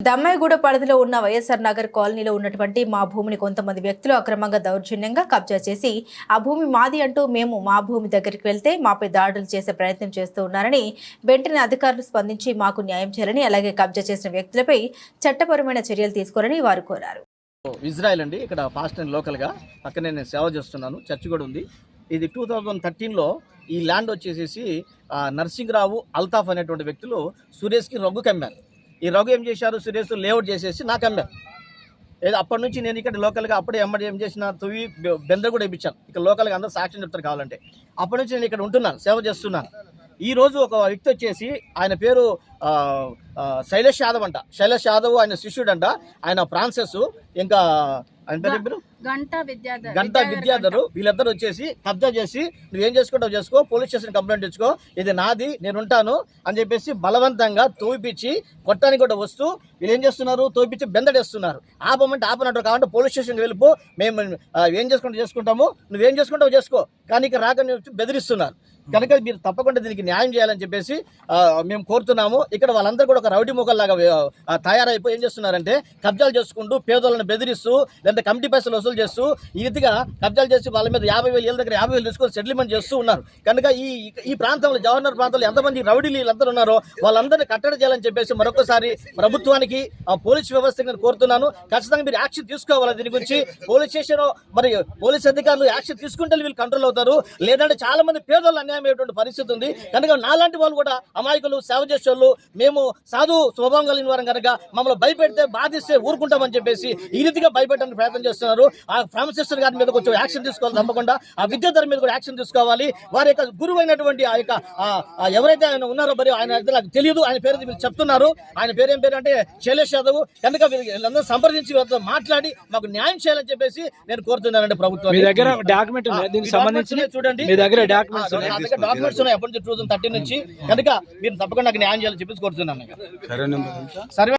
దమ్మాయిగూడ పరిధిలో ఉన్న వైఎస్ఆర్ నగర్ కాలనీలో ఉన్నటువంటి మా భూమిని కొంతమంది వ్యక్తులు అక్రమంగా దౌర్జన్యంగా కబ్జా చేసి ఆ భూమి మాది అంటూ మేము మా భూమి దగ్గరికి వెళ్తే మాపై దాడులు చేసే ప్రయత్నం చేస్తూ ఉన్నారని వెంటనే అధికారులు స్పందించి మాకు న్యాయం చేయాలని అలాగే కబ్జా చేసిన వ్యక్తులపై చట్టపరమైన చర్యలు తీసుకోవాలని వారు కోరారు. ఇజ్రాయెల్ అండి ఇక్కడ ఫాస్ట్ అండ్ లోకల్గా పక్కనే నేను సేవ చేస్తున్నాను చర్చ్ కూడా ఉంది. ఇది టూ థౌజండ్ థర్టీన్లో ఈ ల్యాండ్ వచ్చేసేసి ఆ, నర్సింగ్రావు అల్తాఫ్ అనేటువంటి వ్యక్తులు సురేష్కి రగ్గు కమ్మారు. ఈ రఘు ఏం చేశారు? సురేష్ లేఅవుట్ చేసేసి నాకు అమ్మారు ఏదో అప్పటి నుంచి నేను ఇక్కడ లోకల్గా అప్పుడే ఎమ్మడి ఏం చేసిన తువి బెందర్ కూడా ఇప్పించాను. ఇక్కడ లోకల్గా అందరూ సాక్ష్యం చెప్తారు కావాలంటే. అప్పటి నుంచి నేను ఇక్కడ ఉంటున్నాను సేవ చేస్తున్నాను. ఈ రోజు ఒక వ్యక్తి వచ్చేసి ఆయన పేరు శైలేష్ యాదవ్ అంట. శైలేష్ యాదవ్ ఆయన శిష్యుడంట. ఆయన ఫ్రాన్సెస్ ఇంకా ఆయన పేరు? గంట విద్యాధర్ గంట విద్యాధరు వీళ్ళిద్దరు వచ్చేసి కబ్జా చేసి నువ్వేం చేసుకుంటావు చేసుకో పోలీస్ స్టేషన్ కంప్లైంట్ ఇచ్చుకో ఇది నాది నేను ఉంటాను అని చెప్పేసి బలవంతంగా తోపిచ్చి కొట్టడానికి కూడా వస్తూ వీళ్ళు ఏం చేస్తున్నారు? తోపిచ్చి బెందడేస్తున్నారు. ఆపమంటే ఆపనట్టు కావాలంటే పోలీస్ స్టేషన్కి వెళ్ళిపో మేము ఏం చేసుకుంటూ చేసుకుంటాము నువ్వేం చేసుకుంటావు చేసుకో. కానీ ఇక చెప్పి బెదిరిస్తున్నారు. కనుక మీరు తప్పకుండా దీనికి న్యాయం చేయాలని చెప్పేసి మేము కోరుతున్నాము. ఇక్కడ వాళ్ళందరూ కూడా ఒక రౌడీ మొక్కల్లాగా ఆ, తయారైపోయి ఏం చేస్తున్నారంటే కబ్జాలు చేసుకుంటూ పేదలను బెదిరిస్తూ లేదంటే కమిటీ పైసలు వసూలు చేస్తూ ఈ విధంగా కబ్జాలు చేసి వాళ్ళ మీద యాభై వేలు ఏళ్ళ దగ్గర యాభై వేలు తీసుకొని సెటిల్మెంట్ చేస్తూ ఉన్నారు. కనుక ఈ ఈ ప్రాంతంలో జవహర్ ప్రాంతంలో ఎంతమంది రౌడీలు వీళ్ళందరూ ఉన్నారో వాళ్ళందరినీ కట్టడి చేయాలని చెప్పేసి మరొకసారి ప్రభుత్వానికి ఆ, పోలీస్ వ్యవస్థకి కోరుతున్నాను. ఖచ్చితంగా మీరు యాక్షన్ తీసుకోవాలి దీని గురించి? పోలీస్ స్టేషన్ మరి పోలీస్ అధికారులు యాక్షన్ తీసుకుంటే వీళ్ళు కంట్రోల్ అవుతారు. లేదంటే చాలా మంది పేదోళ్ళు అన్యాయం అయ్యేటువంటి పరిస్థితి ఉంది. కనుక నాలాంటి వాళ్ళు కూడా అమాయకులు సేవ చేసే వాళ్ళు మేము సాధు స్వభావం కలిగిన వారం కనుక మమ్మల్ని భయపెడితే బాధిస్తే ఊరుకుంటామని చెప్పేసి ఈ రీతిగా భయపెట్టడానికి ప్రయత్నం చేస్తున్నారు. ఆ ఫ్రాన్సిస్టర్ గారి మీద కొంచెం యాక్షన్ తీసుకోవాలి తప్పకుండా ఆ విద్యాధర్ మీద కూడా యాక్షన్ తీసుకోవాలి. వారి యొక్క గురువు అయినటువంటి ఆ యొక్క ఎవరైతే ఆయన ఉన్నారో మరి ఆయన నాకు తెలియదు ఆయన పేరు వీళ్ళు చెప్తున్నారు. ఆయన పేరు ఏం పేరు అంటే శైలేష్ యాదవ్. కనుక వీళ్ళ- వీళ్ళందరూ సంప్రదించి వీళ్ళతో మాట్లాడి మాకు న్యాయం చేయాలని చెప్పేసి నేను కోరుతున్నానండి ప్రభుత్వం మీ దగ్గర డాక్యుమెంట్ ఉంది. దీనికి సంబంధించి చూడండి. మీ దగ్గర డాక్యుమెంట్స్ డాక్యుమెంట్స్ ఉన్నాయి. అప్పటి నుంచి టూ థర్టీన్ నుంచి. కనుక మీరు తప్పకుండా నాకు న్యాయం చేయాలని చెప్పేసి కోరుతున్నాను. సరే సర్వే